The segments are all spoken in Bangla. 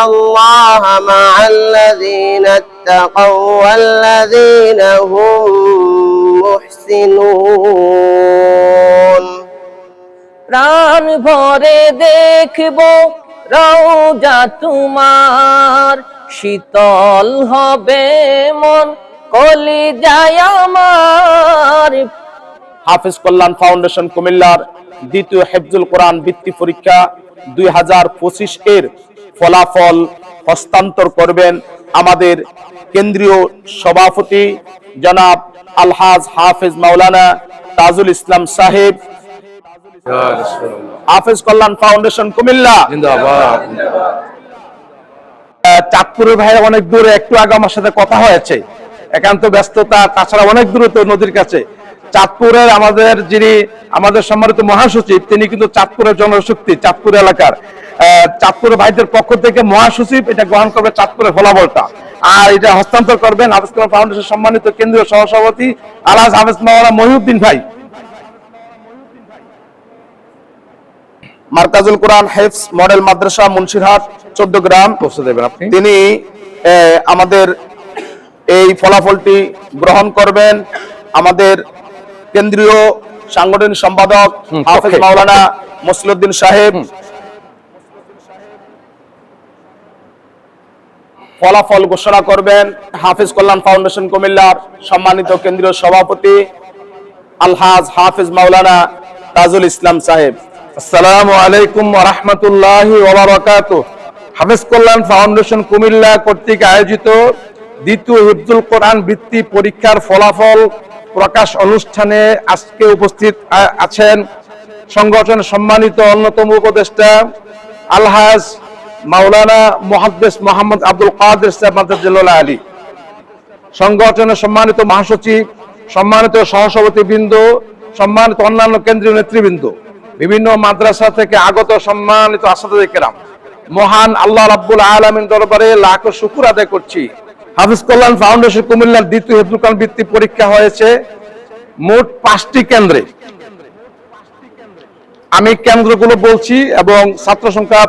الله مع الذين اتقوا والذين هم محسنون প্রাণ ভরে দেখব রওজা তোমার শীতল হবে মন কলি যায় আমার হাফিজ কল্যাণ ফাউন্ডেশন কুমিল্লার দ্বিতীয় হেফজুল কোরআন বৃত্তি পরীক্ষা দুই হাজার পঁচিশ এর ফলাফল হস্তান্তর করবেন আমাদের কেন্দ্রীয় সভাপতি জনাব আলহাজ হাফেজ মাওলানা তাজুল ইসলাম সাহেব। হাফেজ কল্যাণ ফাউন্ডেশন কুমিল্লা। চাঁদপুরের ভাই অনেক দূরে, একটু আগে আমার সাথে কথা হয়েছে। একান্ত ব্যস্ততা, তাছাড়া অনেক দূরে তো নদীর কাছে। চাঁদপুরের আমাদের যিনি আমাদের সম্মানিত মহাসচিব তিনি কিন্তু চাঁদপুরের জনশক্তি চাঁদপুর এলাকার। চাঁদপুরের ভাইদের পক্ষ থেকে মহাসচিব এটা গ্রহণ করবে চাঁদপুরের ফলাফলটা আর এটা হস্তান্তর করবেন হাফিজ ফাউন্ডেশন সম্মানিত কেন্দ্রীয় সহসভাপতি আলহাজ হাফিজ মাওলানা মহিউদ্দিন ভাই। মার্কাজুল কোরআন হেফস মডেল মাদ্রাসা মুন্সিরহাট চোদ্দ গ্রাম। পৌঁছে দেবেন আপনি। তিনি আমাদের এই ফলাফলটি গ্রহণ করবেন। আমাদের কেন্দ্রীয় সাংগঠনিক সম্পাদক হাফেজ মাওলানা মসলুদ্দিন সাহেব। ফলাফল ঘোষণা করবেন হাফিজ কল্যাণ ফাউন্ডেশন কুমিল্লার সম্মানিত কেন্দ্রীয় সভাপতি আলহাজ হাফিজ মাওলানা তাজুল ইসলাম সাহেব। আসসালামু আলাইকুম ওয়া রাহমাতুল্লাহি হাফেজ কল্যাণ ফাউন্ডেশন কুমিল্লা কর্তৃক আয়োজিত দ্বিতীয় হিফজুল কোরআন বৃত্তি পরীক্ষার ফলাফল প্রকাশ অনুষ্ঠানে আজকে উপস্থিত আছেন সংগঠনের সম্মানিত অন্যতম উপদেষ্টা আলহাজ মাওলানা মুহাদ্দিস মোহাম্মদ আব্দুল কাদের সাহেব মাদ্রাজুল্লাহ আলী। সংগঠনের সম্মানিত মহাসচিব, সম্মানিত সহসভাপতি বৃন্দ সম্মানিত অন্যান্য কেন্দ্রীয় নেতৃবৃন্দ, বিভিন্ন মাদ্রাসা থেকে আগত সম্মানিত আসাদে কেরাম। মহান আল্লাহ রাব্বুল আলমিন দরবারে লাখো শুকুর আদায় করছি। হাফিজ কল্যাণ ফাউন্ডেশন কুমিল্লার দ্বিতীয় হেফজুল কোরআন বৃত্তি পরীক্ষা হয়েছে মোট পাঁচটি কেন্দ্রে। আমি কেন্দ্রগুলো বলছি এবং ছাত্র সংখ্যা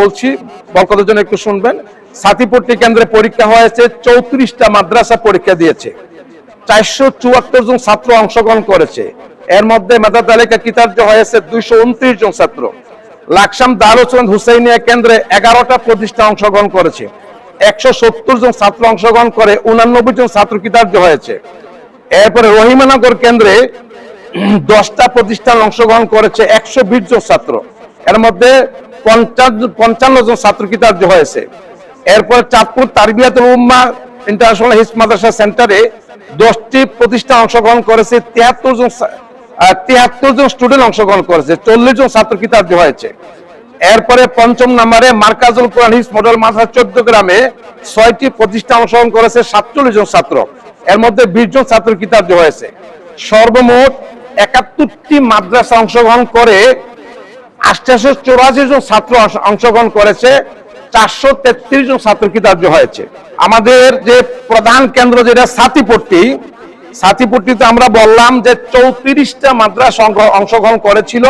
বলছি, বরকতের জন্য একটু শুনবেন। সাথীপট্টি কেন্দ্রে পরীক্ষা হয়েছে, চৌত্রিশটা মাদ্রাসা পরীক্ষা দিয়েছে। চারশো চুয়াত্তর জন ছাত্র অংশগ্রহণ করেছে। এর মধ্যে মেধা তালিকা কৃতার্য হয়েছে, দুইশো উনত্রিশ জন ছাত্র। লাকসাম দারুসন হুসাইনিয়া কেন্দ্রে এগারোটা প্রতিষ্ঠা অংশগ্রহণ করেছে। একশো সত্তর জন ছাত্র অংশগ্রহণ করে উনানব্বই জন ছাত্র কৃতার্য হয়েছে। এরপরে রহিমানগর কেন্দ্রে দশটা প্রতিষ্ঠান অংশগ্রহণ করেছে একশো বিশ জন ছাত্র। এর মধ্যে পঞ্চান্ন জন ছাত্র কৃতার্য হয়েছে। এরপর চাঁদপুর তারবিয়াতুল উম্মা ইন্টারন্যাশনাল হিস মাদ্রাসা সেন্টারে দশটি প্রতিষ্ঠান অংশগ্রহণ করেছে, তিয়াত্তর জন তিয়াত্তর জন স্টুডেন্ট অংশগ্রহণ করেছে, চল্লিশ জন ছাত্র কৃতার্য হয়েছে। এরপরে পঞ্চম নাম্বারে মার্কাজুল কোরআন হিস মডেল মাদ্রাসা চোদ্দ গ্রামে ছয়টি প্রতিষ্ঠান অংশগ্রহণ করেছে সাতচল্লিশ জন ছাত্র। এর মধ্যে বিশ জন ছাত্র কৃতার্য হয়েছে। সর্বমোট একাত্তরটি মাদ্রাসা অংশগ্রহণ করে আষ্টাশো চৌরাশি জন ছাত্র অংশগ্রহণ করেছে, চারশো তেত্রিশ জন ছাত্র কৃতার্য হয়েছে। আমাদের যে প্রধান কেন্দ্র যেটা সাথীপট্টি সাথীপট্টিতে আমরা বললাম যে চৌত্রিশটা মাদ্রাসা অংশ- অংশগ্রহণ করেছিল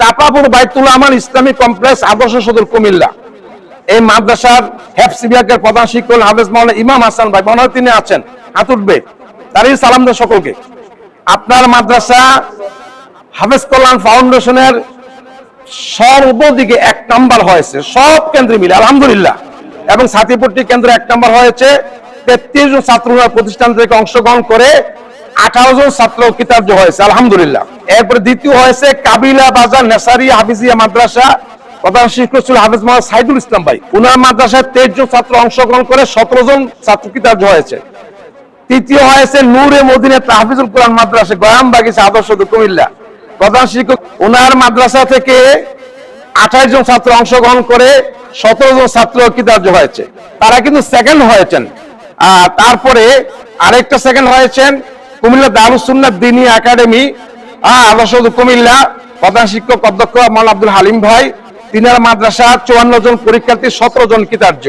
চাপাপুর বাইতুল আমার ইসলামিক কমপ্লেক্স আদর্শ সদর কুমিল্লা। এই মাদ্রাসার হেফস বিভাগের প্রধান শিক্ষক হাফেজ মাওলানা ইমাম হাসান ভাই, মনে হয় তিনি আছেন, হাত উঠবে। তারই সালাম দেন সকলকে। আপনার মাদ্রাসা হাফেজ কল্যাণ ফাউন্ডেশনের সর্বদিকে এক নাম্বার হয়েছে, সব কেন্দ্রে মিলে, আলহামদুলিল্লাহ। এবং সাথীপট্টি কেন্দ্র এক নাম্বার হয়েছে। তেত্রিশ জন ছাত্র প্রতিষ্ঠান থেকে অংশগ্রহণ করে আঠারো জন ছাত্র কিতাব হয়েছে, আলহামদুলিল্লাহ। এরপরে দ্বিতীয় হয়েছে কাবিলা বাজার নেসারি হাফিজিয়া মাদ্রাসা, প্রধান শিক্ষক ছিল হাফিজ মোহাম্মদ সাইদুল ইসলাম ভাই। উনার মাদ্রাসায় তেইশ জন ছাত্র অংশগ্রহণ করে সতেরো জন ছাত্র কিতাব হয়েছে। তৃতীয় হয়েছে নূরে মদিনে তাহফিজুল কোরআন মাদ্রাসা গয়াম বাগিচা আদর্শ কুমিল্লা। প্রধান শিক্ষক ওনার মাদ্রাসা থেকে আঠাশ জন ছাত্র অংশগ্রহণ করে সতেরো জন ছাত্র কৃতার্য হয়েছে। তারা কিন্তু সেকেন্ড হয়েছেন। তারপরে আরেকটা সেকেন্ড হয়েছেন কুমিল্লা দারুসুন্নাথ দিনী একাডেমি আদর্শ কুমিল্লা, প্রধান শিক্ষক অধ্যক্ষ মাল আব্দুল হালিম ভাই, তিনার মাদ্রাসা চুয়ান্ন জন পরীক্ষার্থী, সতেরো জন কৃতার্য।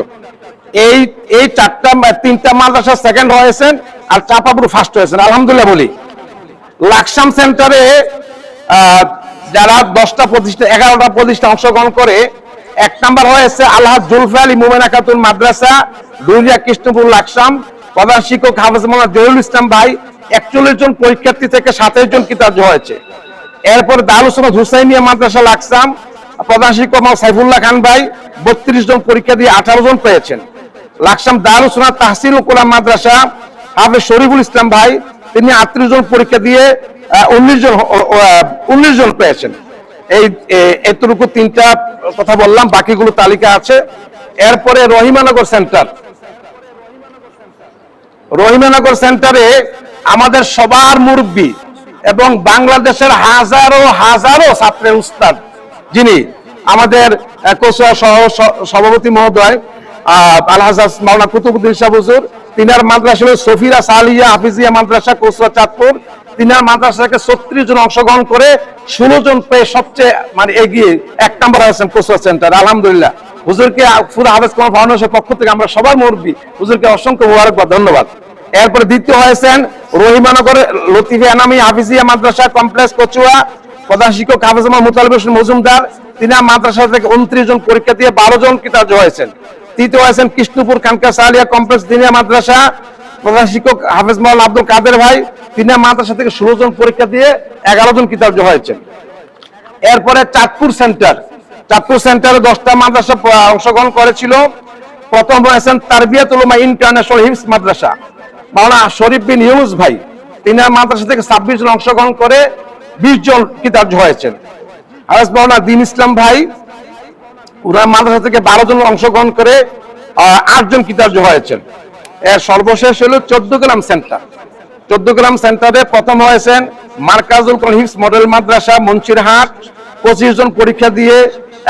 এই এই চারটা তিনটা মাদ্রাসা সেকেন্ড হয়েছেন আর চাপাপুর ফার্স্ট হয়েছেন আলহামদুলিল্লাহ বলি। লাকসাম সেন্টারে যারা দশটা প্রতিষ্ঠা, এগারোটা প্রতিষ্ঠা অংশগ্রহণ করে, এক নাম্বার হয়েছে আল্লাহ জুলফা আলী মোমেনা খাতুন মাদ্রাসা ডুরিয়া কৃষ্ণপুর লাকসাম, প্রধান শিক্ষক হাফেজ মোহাম্মদ জহুরুল ইসলাম ভাই একচল্লিশ জন পরীক্ষার্থী থেকে সাতাইশ জন কিতাব হয়েছে। এরপর দারুসমাদ হুসাইনিয়া মাদ্রাসা লাকসাম, প্রধান শিক্ষক সাইফুল্লাহ খান ভাই বত্রিশ জন পরীক্ষা দিয়ে আঠারো জন পেয়েছেন। লাকসাম দারুসমাদ তাহসিল কোরআন মাদ্রাসা, হাফেজ শরীফুল ইসলাম ভাই, তিনি আটত্রিশ জন পরীক্ষা দিয়ে উনিশ জন উনিশ জন পেয়েছেন। এই এতটুকু তিনটা কথা বললাম, বাকিগুলো তালিকা আছে। এরপরে রহিমানগর সেন্টার। রহিমানগর সেন্টারে আমাদের সবার মুরব্বী এবং বাংলাদেশের হাজারো হাজারো ছাত্রের উস্তাদ যিনি আমাদের কোচুয়া সহ সভাপতি মহোদয় আলহাজ মাওলানা কুতুবুদ্দিন শাহ তিনার মাদ্রাসা হলো সফিরা সালিয়া হাফিজিয়া মাদ্রাসা, কোচুয়া চাঁদপুর। তিনার মাদ্রাসা থেকে ছত্রিশ জন অংশগ্রহণ করে ষোলো জন পেয়ে সবচেয়ে মানে এগিয়ে এক নম্বর হয়েছেন কোচুয়া সেন্টার, আলহামদুলিল্লাহ। হুজুরকে পুরো হাফেজ কুমার ফাউন্ডেশনের পক্ষ থেকে আমরা সবার মুরব্বী। হুজুরকে অসংখ্য মুবারকবাদ, ধন্যবাদ। এরপরে দ্বিতীয় হয়েছেন রহিমানগরের লতিফে আনামি, হাফিজিয়া মাদ্রাসা কমপ্লেক্স কচুয়া, প্রধান শিক্ষক হাফিজ মুতালিব হোসেন মজুমদার, তিনি মাদ্রাসা থেকে উনত্রিশ জন পরীক্ষা দিয়ে বারো জন কিতাব হয়েছেন। তৃতীয় হয়েছেন কৃষ্ণপুর খানকা সালিয়া কমপ্লেক্স দিনিয়া মাদ্রাসা, প্রধান শিক্ষক হাফিজ মোহাম্মদ আব্দুল কাদের ভাই, তিনি মাদ্রাসা থেকে ষোলো জন পরীক্ষা দিয়ে এগারো জন কিতাব হয়েছেন। এরপরে চাঁদপুর সেন্টার, চাঁদপুর সেন্টারে দশটা মাদ্রাসা অংশগ্রহণ করেছিল। প্রথম হয়েছেন তারবিয়াতুল উলমা ইন্টারন্যাশনাল হিমস মাদ্রাসা। মাওলানা শরীফ বিন ইউনুস ভাই তিনি মাদ্রাসা থেকে ছাব্বিশ জন অংশগ্রহণ করে বিশ জন কিতাব হয়েছেন হারেস মাওলানা দিন ইসলাম ভাই, উনার মাদ্রাসা থেকে বারো জন অংশগ্রহণ করে আটজন কিতাব হয়েছেন এর সর্বশেষ হলো চোদ্দ গ্রাম সেন্টার। চোদ্দ গ্রাম সেন্টারে প্রথম হয়েছেন মার্কাজুল হিফস মডেল মাদ্রাসা মঞ্চিরহাট পঁচিশ জন পরীক্ষা দিয়ে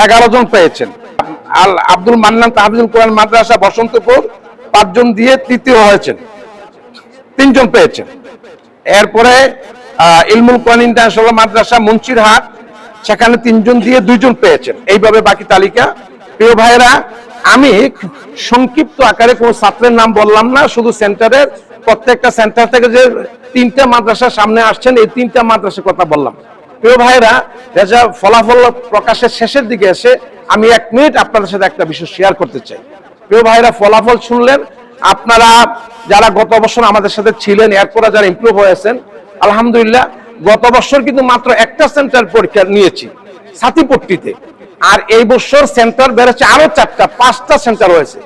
এগারো জন পেয়েছেন। আল আব্দুল মান্নান তাহাবিজুল কোরআন মাদ্রাসা, বসন্তপুর পাঁচজন দিয়ে তৃতীয় হয়েছেন। তিনজন পেয়েছেন এরপরে ইলমুল কোরআন ইন্টারন্যাশনাল মাদ্রাসা, মুন্সিরহাট, সেখানে তিনজন দিয়ে দুইজন পেয়েছেন। এইভাবে বাকি তালিকা। প্রিয় ভাইরা আমি সংক্ষিপ্ত আকারে কোনো ছাত্রের নাম বললাম না, শুধু সেন্টারের, প্রত্যেকটা সেন্টার থেকে যে তিনটা মাদ্রাসা সামনে আসছেন, এই তিনটা মাদ্রাসার কথা বললাম। প্রিয় ভাইরা রেজা ফলাফল প্রকাশের শেষের দিকে এসে আমি এক মিনিট আপনাদের সাথে একটা বিষয় শেয়ার করতে চাই। প্রিয় ভাইরা ফলাফল শুনলেন আপনারা যারা গত বছর আমাদের সাথে ছিলেন, এরপরে যারা ইমপ্রুভ হয়েছেন, আলহামদুলিল্লাহ গত বছর কিন্তু মাত্র একটা সেন্টার পরীক্ষা নিয়েছি সাথীপট্টিতে আর এই বছর সেন্টার বেড়েছে আরও চারটা, পাঁচটা সেন্টার হয়েছে।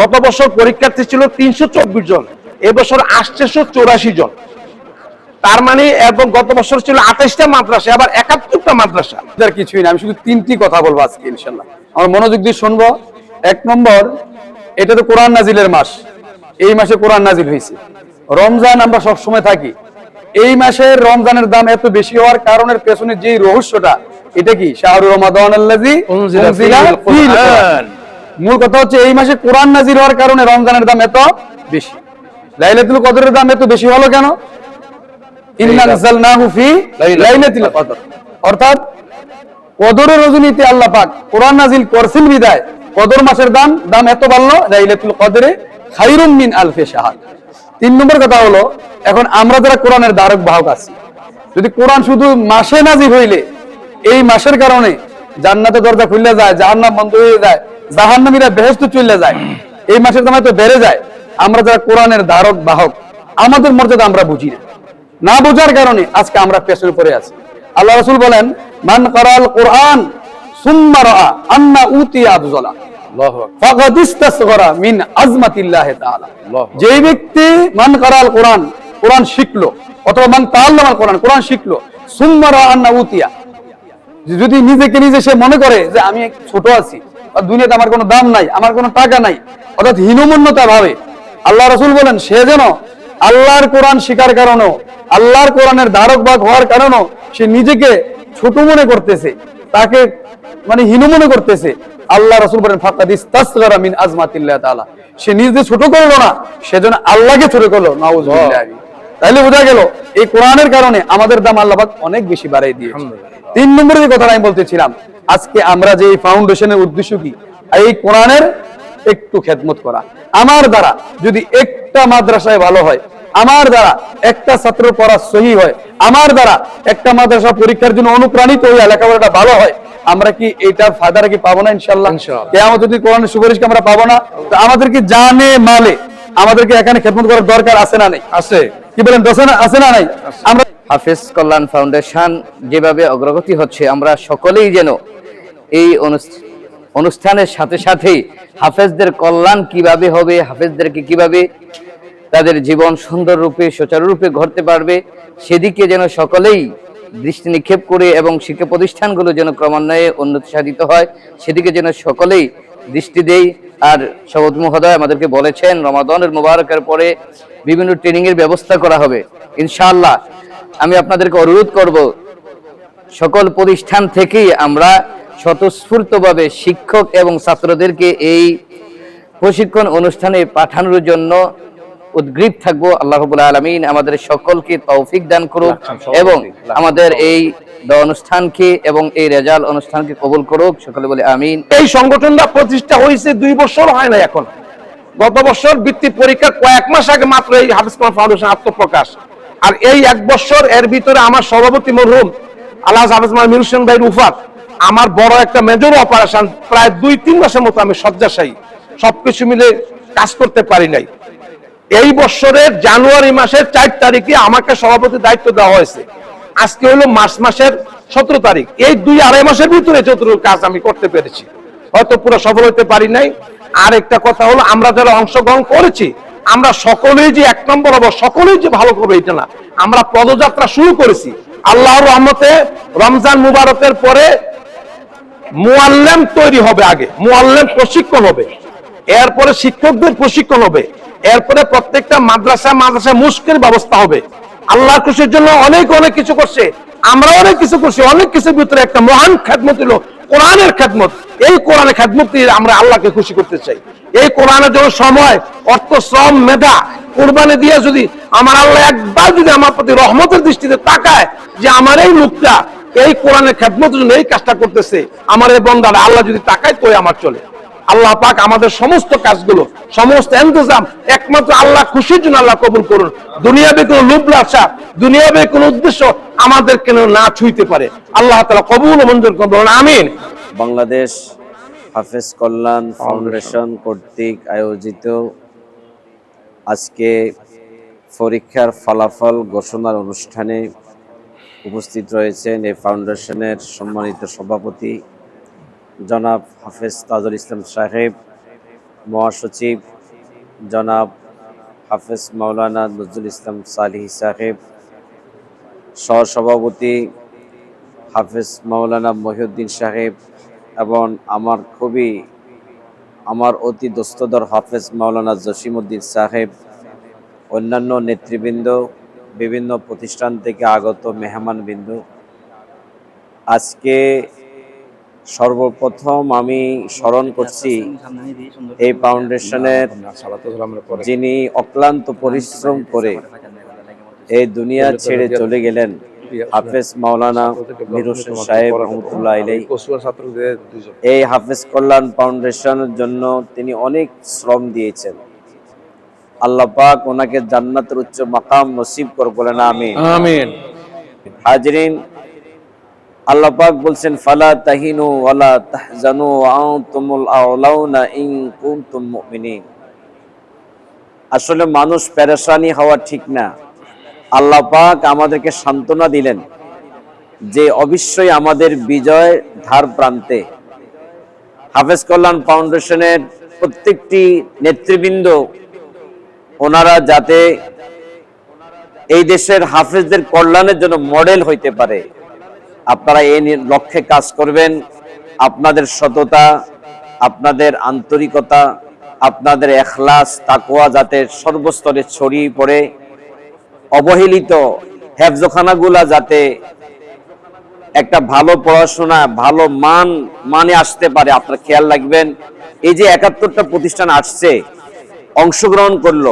গত বছর পরীক্ষার্থী ছিল তিনশো চব্বিশ জন এবছর আসছেশো চৌরাশি জন। তার মানে এবং গত বছর ছিল আঠাইশটা মাদ্রাসা, আবার একাত্তরটা মাদ্রাসা। কিছুই না, আমি শুধু তিনটি কথা বলব আজকে ইনশাল্লাহ আমার মনোযোগ দিয়ে শুনব। এক নম্বর, এটা তো কোরআন নাজিলের মাস। এই মাসে কোরআন নাজিল হয়েছে। রমজান আমরা সব সময় থাকি। এই মাসের রমজানের দাম এত বেশি হওয়ার কারণের পেছনে যে রহস্যটা এটা কি? শাহরুর রমাদান। মূল কথা হচ্ছে এই মাসে কোরআন নাজিল হওয়ার কারণে রমজানের দাম এত বেশি। লাইলাতুল কদরের দাম এত বেশি হলো কেন? ইন্না নাযালনাহু ফি লাইলাতুল কদর। অর্থাৎ কদরের রজনীতে আল্লাহ পাক কোরআন নাজিল করছেন বিদায়। কদর মাসের দাম দাম এত বাড়লো লাইলাতুল কদরে খাইরুন মিন আলফে শাহাদ। তিন নম্বর কথা হলো, এখন আমরা যারা কোরআনের দ্বারক বাহক আছি, যদি কোরআন শুধু মাসে হইলে, এই মাসের কারণে দরজা যায়, জাহান্নাম বন্ধ হয়ে যায়, জাহান্নামীরা চলে যায়, এই মাসের দাম তো বেড়ে যায়, আমরা যারা কোরআনের ধারক বাহক, আমাদের মর্যাদা আমরা বুঝি না। না বোঝার কারণে আজকে আমরা পেছনে পড়ে আছি। আল্লাহ রসুল বলেন, মান করাল কোরআন, সুম্মা রাআ, আন্না উতিয়া আফজলা। মিন আজমাতিল্লাহ ব্যক্তি মান করাল কোরআন কোরআন শিখলো অথবা মান তাআল্লামা কোরআন কোরআন শিখলো সুম্মা আন্না উতিয়া। যদি নিজেকে নিজে সে মনে করে যে আমি ছোট আছি বা দুনিয়াতে আমার কোনো দাম নাই আমার কোনো টাকা নাই অর্থাৎ হীনমন্যতা ভাবে আল্লাহ রসুল বলেন সে যেন আল্লাহর কোরআন শিকার কারণেও আল্লাহর কোরআনের ধারক বাক হওয়ার কারণেও সে নিজেকে ছোট মনে করতেছে তাকে মানে হীন মনে করতেছে আল্লাহ রসুল বলেন ফাকাদ ইস্তাসগারা মিন আজমাতিল্লাহ তাআলা। সে নিজে ছোট করল না সেজন্য আল্লাহকে ছোট করল নাউজুবিল্লাহ। তাইলে বোঝা গেল এই কোরআনের কারণে আমাদের দাম আল্লাহ পাক অনেক বেশি বাড়াই দিয়েছে। তিন নম্বরে যে কথাটা আমি বলতেছিলাম আজকে আমরা যে এই ফাউন্ডেশনের উদ্দেশ্য কি? এই কোরআনের একটু খেদমত করা। আমার দ্বারা যদি একটা মাদ্রাসায় ভালো হয় আমার দ্বারা একটা ছাত্র পড়া সহি হয় আমার দ্বারা একটা মাদ্রাসা পরীক্ষার জন্য অনুপ্রাণিত হইয়া লেখাপড়াটা ভালো হয় আমরা কি এইটার ফায়দাটা কি পাবো না ইনশাল্লাহ। কেমন যদি কোরআনের সুপারিশকে আমরা পাবো না তো আমাদেরকে জানে মালে? আমাদেরকে এখানে খেদমত করার দরকার আছে না নেই? আছে। কি বলেন আছে না নাই? আমরা হাফিজ কল্যাণ ফাউন্ডেশন যেভাবে অগ্রগতি হচ্ছে আমরা সকলেই যেন এই অনুষ্ঠানের সাথে সাথেই হাফেজদের কল্যাণ কীভাবে হবে হাফেজদেরকে কীভাবে তাদের জীবন সুন্দর রূপে সুচারুরূপে ঘটতে পারবে সেদিকে যেন সকলেই দৃষ্টি নিক্ষেপ করে এবং শিক্ষা প্রতিষ্ঠানগুলো যেন ক্রমান্বয়ে উন্নতি সাধিত হয়, সেদিকে যেন সকলেই দৃষ্টি দেই। আর সবত মহোদয় আমাদেরকে বলেছেন, রমাদনের মুবারকের পরে বিভিন্ন ট্রেনিংয়ের ব্যবস্থা করা হবে। ইনশাআল্লাহ, আমি আপনাদেরকে অনুরোধ করব, সকল প্রতিষ্ঠান থেকেই আমরা স্বতঃস্ফূর্তভাবে শিক্ষক এবং ছাত্রদেরকে এই প্রশিক্ষণ অনুষ্ঠানে পাঠানোর জন্য উদ্গ্রীব থাকব। আল্লাহ রাব্বুল আলামিন আমাদের সকলকে তৌফিক দান করুক এবং আমাদের এই অনুষ্ঠানকে এবং এই রেজাল অনুষ্ঠানকে কবুল করুক। সকলে বলে আমিন। এই সংগঠনটা প্রতিষ্ঠা হয়েছে দুই বছর হয় না এখন। গত বছর বৃত্তি পরীক্ষা কয়েক মাস আগে মাত্র এই হাফিজ কোরআন ফাউন্ডেশন আত্মপ্রকাশ। আর এই এক বছর এর ভিতরে আমার সভাপতি মরহুম আল্লাহ হাফিজ মির হোসেন ভাই রুফাত আমার বড় একটা মেজর অপারেশন প্রায় দুই তিন মাসের মতো আমি শয্যাশায়ী। সবকিছু মিলে কাজ করতে পারি নাই। এই বছরের জানুয়ারি মাসের চার তারিখে আমাকে সভাপতি দায়িত্ব দেওয়া হয়েছে। আজকে হলো মার্চ মাসের সতেরো তারিখ। এই দুই আড়াই মাসের ভিতরে যতটুকু কাজ আমি করতে পেরেছি, হয়তো পুরো সফল হতে পারি নাই। আর একটা কথা হলো, আমরা যারা অংশগ্রহণ করেছি, আমরা সকলেই যে এক নম্বর হব, সকলেই যে ভালো করবে এটা না। আমরা পদযাত্রা শুরু করেছি। আল্লাহর রহমতে রমজান মুবারকের পরে মুআল্লেম তৈরি হবে আগে মুআল্লেম প্রশিক্ষণ হবে। এরপরে শিক্ষকদের প্রশিক্ষণ হবে। এরপরে প্রত্যেকটা মাদ্রাসা মাদ্রাসা মুস্কের ব্যবস্থা হবে। আল্লাহর খুশির জন্য অনেক অনেক কিছু করছে। আমরা অনেক কিছু করছি, অনেক কিছুর ভিতরে একটা মহান খেদমত হলো কোরআনের খেদমত। এই কোরআনের খেদমত দিয়ে আমরা আল্লাহকে খুশি করতে চাই। এই কোরআনের জন্য সময়, অর্থ, শ্রম, মেধা, কোরবানি দিয়ে যদি আমার আল্লাহ একবার যদি আমার প্রতি রহমতের দৃষ্টিতে তাকায় যে আমার এই লোকটা এই কোরআনের খেদমতের জন্য এই কাজটা করতেছে, আমার এই বন্দারা আল্লাহ যদি তাকায় তো আমার চলে। আল্লাহ পাক আমাদের সমস্ত কাজগুলো সমস্ত এন্তজাম একমাত্র আল্লাহ খুশির জন্য আল্লাহ কবুল করুন। দুনিয়াবে কোনো লোভ লালসা দুনিয়াবে কোনো উদ্দেশ্য আমাদের কেন না ছুঁইতে পারে। আল্লাহ তালা কবুল ও মঞ্জুর করুন আমিন। বাংলাদেশ হাফেজ কল্যাণ ফাউন্ডেশন কর্তৃক আয়োজিত আজকে পরীক্ষার ফলাফল ঘোষণার অনুষ্ঠানে উপস্থিত রয়েছেন এই ফাউন্ডেশনের সম্মানিত সভাপতি জনাব হাফেজ তাজুল ইসলাম সাহেব, মহাসচিব জনাব হাফেজ মাওলানা নজরুল ইসলাম সালিহি সাহেব, সহসভাপতি হাফেজ মাওলানা মহিউদ্দিন সাহেব এবং আমার খুবই, আমার অতি দোস্তদর হাফেজ মাওলানা জসিমউদ্দিন সাহেব, অন্যান্য নেতৃবৃন্দ, বিভিন্ন প্রতিষ্ঠান থেকে আগত মেহমানবৃন্দ। আজকে সর্বপ্রথম আমি স্মরণ করছি এই ফাউন্ডেশনের যিনি অক্লান্ত পরিশ্রম করে এই দুনিয়া ছেড়ে চলে গেলেন হাফেজ মাওলানা মির হোসেন সাহেব রহমতুল্লাহ আলাই এই হাফেজ কল্যাণ ফাউন্ডেশনের জন্য তিনি অনেক শ্রম দিয়েছেন। আল্লাহ পাক ওনাকে জান্নাতের উচ্চ মাকাম নসিব করে বলেন আমি আমিন। হাজরিন আল্লাহ পাক বলছেন, ফালা তাহিনু ওয়ালা তাহজানু ইন কুনতুম মুমিনিন। আসলে মানুষ পেরেশানি হওয়া ঠিক না। আল্লাহ পাক আমাদেরকে সান্ত্বনা দিলেন যে অবশ্যই আমাদের বিজয় ধার প্রান্তে হাফেজ কল্যাণ ফাউন্ডেশনের প্রত্যেকটি নেতৃবৃন্দ, ওনারা যাতে এই দেশের হাফেজদের কল্যাণের জন্য মডেল হইতে পারে। আপনারা এই লক্ষ্যে কাজ করবেন। আপনাদের সততা, আপনাদের আন্তরিকতা, আপনাদের এখলাস তাকোয়া যাতে সর্বস্তরে ছড়িয়ে পড়ে। অবহেলিত হেফজখানাগুলা যাতে একটা ভালো পড়াশোনা, ভালো মান মানে আসতে পারে, আপনার খেয়াল রাখবেন। এই যে একাত্তরটা প্রতিষ্ঠান আসছে, অংশগ্রহণ করল,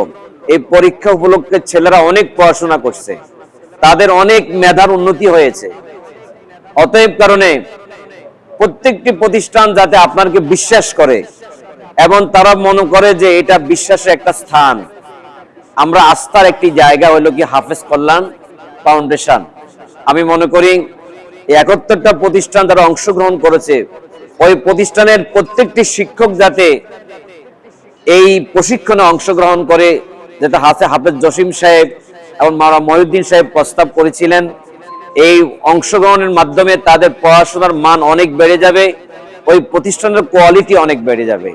এই পরীক্ষা উপলক্ষে ছেলেরা অনেক পড়াশোনা করছে। তাদের অনেক মেধার উন্নতি হয়েছে। অতএব কারণে প্রত্যেকটি প্রতিষ্ঠান যাতে আপনাকে বিশ্বাস করে এবং তারা মনে করে যে এটা বিশ্বাসের একটা স্থান। আমরা আস্থার একটি জায়গা হলো কি হাফেজ কল্যাণ ফাউন্ডেশন। আমি মনে করি একাত্তরটা প্রতিষ্ঠান যারা অংশগ্রহণ করেছে, ওই প্রতিষ্ঠানের প্রত্যেকটি শিক্ষক যাতে এই প্রশিক্ষণে অংশগ্রহণ করে, যেটা হাসে হাফেজ জসিম সাহেব এবং মারা মহিউদ্দিন সাহেব প্রস্তাব করেছিলেন এই অংশগ্রহণের মাধ্যমে তাদের পড়াশোনার মান অনেক বেড়ে যাবে, ওই প্রতিষ্ঠানের কোয়ালিটি অনেক বেড়ে যাবে।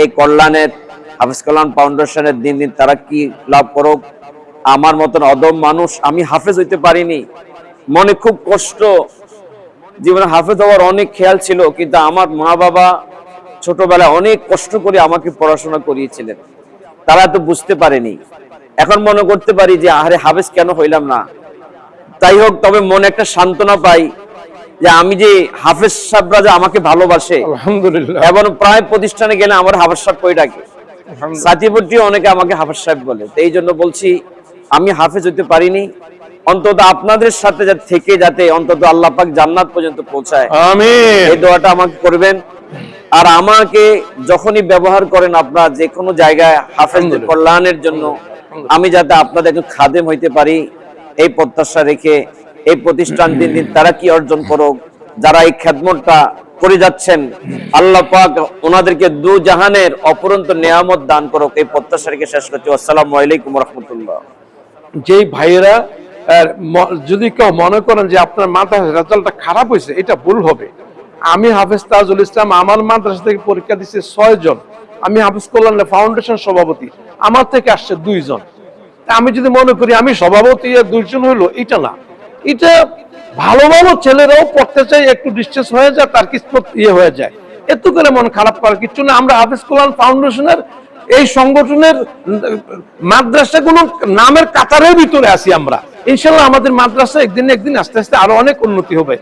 এই কল্যাণের হাফেজ কল্যাণ ফাউন্ডেশনের দিন দিন তারা কি লাভ করুক, আমার মতন অদম মানুষ আমি হাফেজ হইতে পারিনি। মনে খুব কষ্ট, জীবনে হাফেজ হওয়ার অনেক খেয়াল ছিল, কিন্তু আমার মা বাবা ছোটবেলায় অনেক কষ্ট করে আমাকে পড়াশোনা করিয়েছিলেন। তারা তো বুঝতে পারেনি। এখন মনে করতে পারি যে, আহারে হাফেজ কেন হইলাম না? তাই হোক তবে মনে একটা সান্ত্বনা পাই যে আমি যে হাফেজ সাহেবরা যে আমাকে ভালোবাসে আলহামদুলিল্লাহ। এবং প্রায় প্রতিষ্ঠানে গেলে আমার হাফেজ সাহেব কই ডাকে? সাথীপট্টি অনেকে আমাকে হাফেজ সাহেব বলে। তো এই জন্য বলছি আমি হাফেজ হতে পারিনি। অন্তত আপনাদের সাথে যাতে থেকে যাতে অন্তত আল্লাহ পাক জান্নাত পর্যন্ত পৌঁছায় আমিন। এই দোয়াটা আমাকে করবেন। আর আমাকে যখনই ব্যবহার করেন আপনার যে কোনো জায়গায় হাফেজদের কল্যাণের জন্য আমি যাতে আপনাদের একজন খাদেম হইতে পারি। এই প্রত্যাশা রেখে এই প্রতিষ্ঠান দিন দিন তারা কি অর্জন করুক, যারা এই খেদমতটা করে যাচ্ছেন, আল্লাহ পাক ওনাদেরকে দু জাহানের অপরন্ত নেয়ামত দান করুক, এই প্রত্যাশা রেখে শেষ করছি। আসসালামু আলাইকুম রহমতুল্লাহ। যেই ভাইয়েরা যদি কেউ মনে করেন যে আপনার মাদ্রাসার রেজাল্টটা খারাপ হয়েছে, এটা ভুল হবে। আমি হাফেজ তাজুল ইসলাম, আমার মাদ্রাসা থেকে পরীক্ষা দিচ্ছে ছয় জন। আমি হাফেজ কল্যাণ ফাউন্ডেশন সভাপতি, আমার থেকে আসছে দুইজন আমি যদি মনে করি, আমি সভাপতি আর দুইজন হইল, এটা না। এটা ভালো ভালো ছেলেরাও পড়তে চাই একটু ডিস্টেন্স হয়ে যায়, তার কিসমত ইয়ে হয়ে যায়। এত করে মন খারাপ করার কিছু না। আমরা হাফেজ কল্যাণ ফাউন্ডেশনের এই সংগঠনের মাদ্রাসাগুলো নামের কাতারের ভিতরে আছি আমরা। ইনশাল্লাহ আমাদের মাদ্রাসা একদিন একদিন আস্তে আস্তে আরও অনেক উন্নতি হবে।